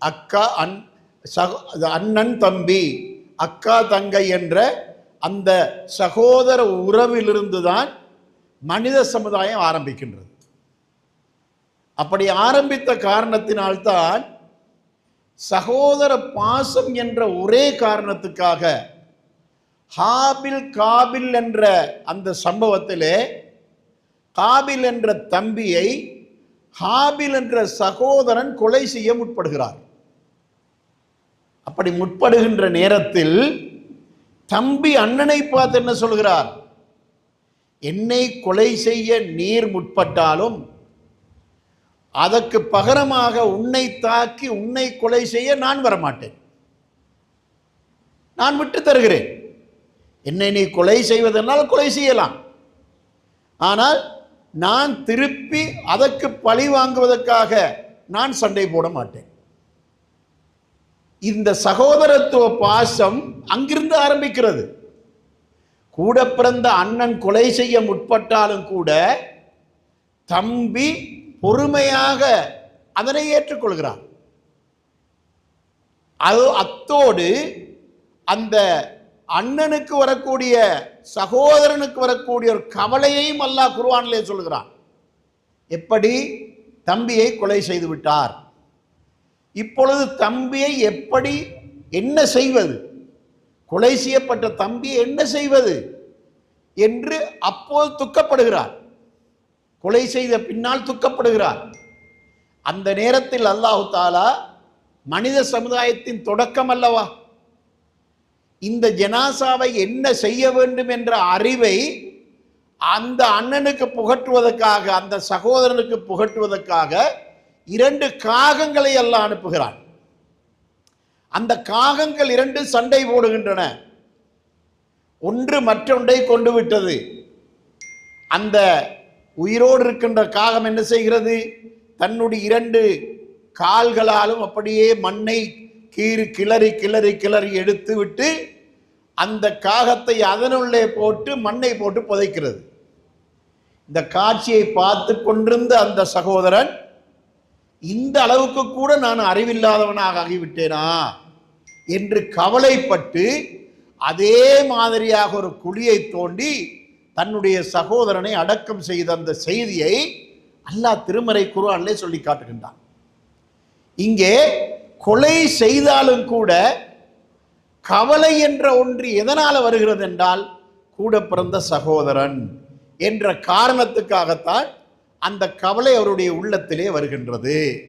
அக்கா அன் சகோ அண்ணன் தம்பி அக்கா தங்கை என்ற அந்த சகோதர உறவிலிருந்து தான் மனித சமுதாயம் ஆரம்பிக்கின்றது. அப்படி ஆரம்பித்த காரணத்தினால்தான் சகோதர பாசம் என்ற ஒரே காரணத்துக்காக ஹாபில் காபில் என்ற அந்த சம்பவத்திலே காபில் என்ற தம்பியை ஹாபில் என்ற சகோதரன் கொலை செய்ய முற்படுகிறார். அப்படி முற்படுகின்ற நேரத்தில் தம்பி அண்ணனை பார்த்து என்ன சொல்கிறார்? என்னை கொலை செய்ய நீர் முற்பட்டாலும் அதற்கு பகரமாக உன்னை தாக்கி உன்னை கொலை செய்ய நான் வரமாட்டேன். நான் விட்டு தருகிறேன். என்னை நீ கொலை செய்வதனால் கொலை செய்யலாம். ஆனால் நான் திருப்பி அதற்கு பழி வாங்குவதற்காக நான் சண்டை போட மாட்டேன். இந்த சகோதரத்துவ பாசம் அங்கிருந்து ஆரம்பிக்கிறது. கூட பிறந்த அண்ணன் கொலை செய்ய முற்பட்டாலும் கூட தம்பி பொறுமையாக அதனை ஏற்றுக்கொள்கிறான். அது அத்தோடு அந்த அண்ணனுக்கு வரக்கூடிய சகோதரனுக்கு வரக்கூடிய ஒரு கவலையையும் அல்லாஹ் குருவானிலே சொல்கிறான். எப்படி? தம்பியை கொலை செய்து விட்டார். இப்பொழுது தம்பியை எப்படி என்ன செய்வது? கொலை செய்யப்பட்ட தம்பியை என்ன செய்வது? என்று அப்போது துக்கப்படுகிறார். கொலை செய்த பின்னால் துக்கப்படுகிறார். அந்த நேரத்தில் அல்லாஹு தாலா மனித சமுதாயத்தின் தொடக்கம் அல்லவா? இந்த ஜனாசாவை என்ன செய்ய வேண்டும் என்ற அறிவை அந்த அண்ணனுக்கு புகட்டுவதற்காக அந்த சகோதரனுக்கு புகட்டுவதற்காக இரண்டு காகங்களை எல்லாம் அனுப்புகிறான். அந்த காகங்கள் இரண்டு சண்டை போடுகின்றன. ஒன்று மற்றொன்றை கொண்டு விட்டது. அந்த உயிரோடு இருக்கின்ற காகம் என்ன செய்கிறது? தன்னுடைய இரண்டு கால்களாலும் அப்படியே மண்ணை கீறு கிளறி கிளறி கிளறி எடுத்து விட்டு அந்த காகத்தை அதனுள்ளே போட்டு மண்ணை போட்டு புதைக்கிறது. இந்த காட்சியை பார்த்து கொண்டிருந்த அந்த சகோதரன் இந்த அளவுக்கு கூட நான் அறிவில்லாதவனாக ஆகிவிட்டேனா என்று கவலைப்பட்டு அதே மாதிரியாக ஒரு குழியை தோண்டி தன்னுடைய சகோதரனை அடக்கம் செய்த அந்த செய்தியை அல்லாஹ் திருமறை குர்ஆனிலே சொல்லி காட்டுகின்றான். இங்கே கொலை செய்தாலும் கூட கவலை என்ற ஒன்று எதனால் வருகிறது என்றால் கூட பிறந்த சகோதரன் என்ற காரணத்துக்காகத்தான் அந்த கவலை அவருடைய உள்ளத்திலே வருகின்றது.